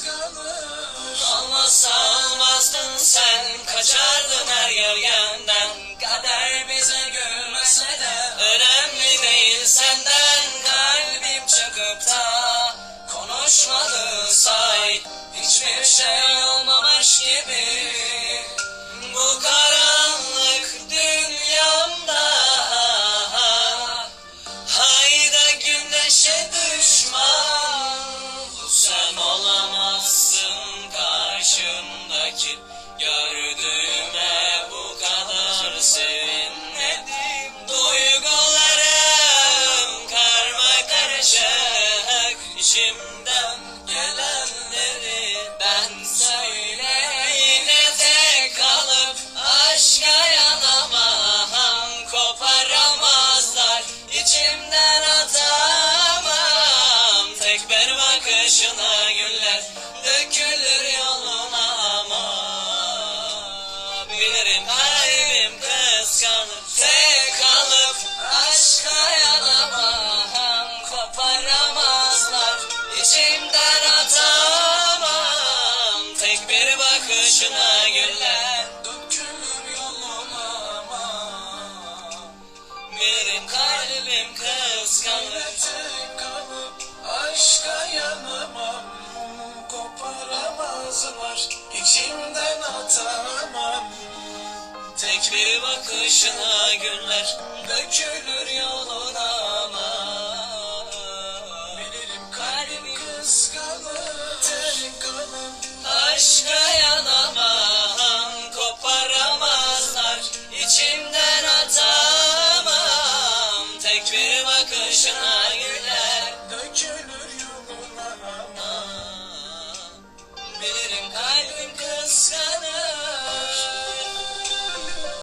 kıskanır Olmazsa olmazdın sen Kaçardın her yörgenden Kader bize gülmese de Önemli değil senden. Kalbim çıkıp da Konuşmadı say. Hiçbir şey olmamış gibi Bu karanlık dünyamda. Hayda güneşe düşman Şimdi bir bakışına güller Dökülür yoluna ama Bilirim kalbim kıskanır. Tek kalıp aşka yanamam Koparamazlar içimden atamam. Tek bir bakışına güller dökülür yoluna. Ama Bilirim kalbim kıskanır. Tek kalıp Aşka Tekbir bakışına güler.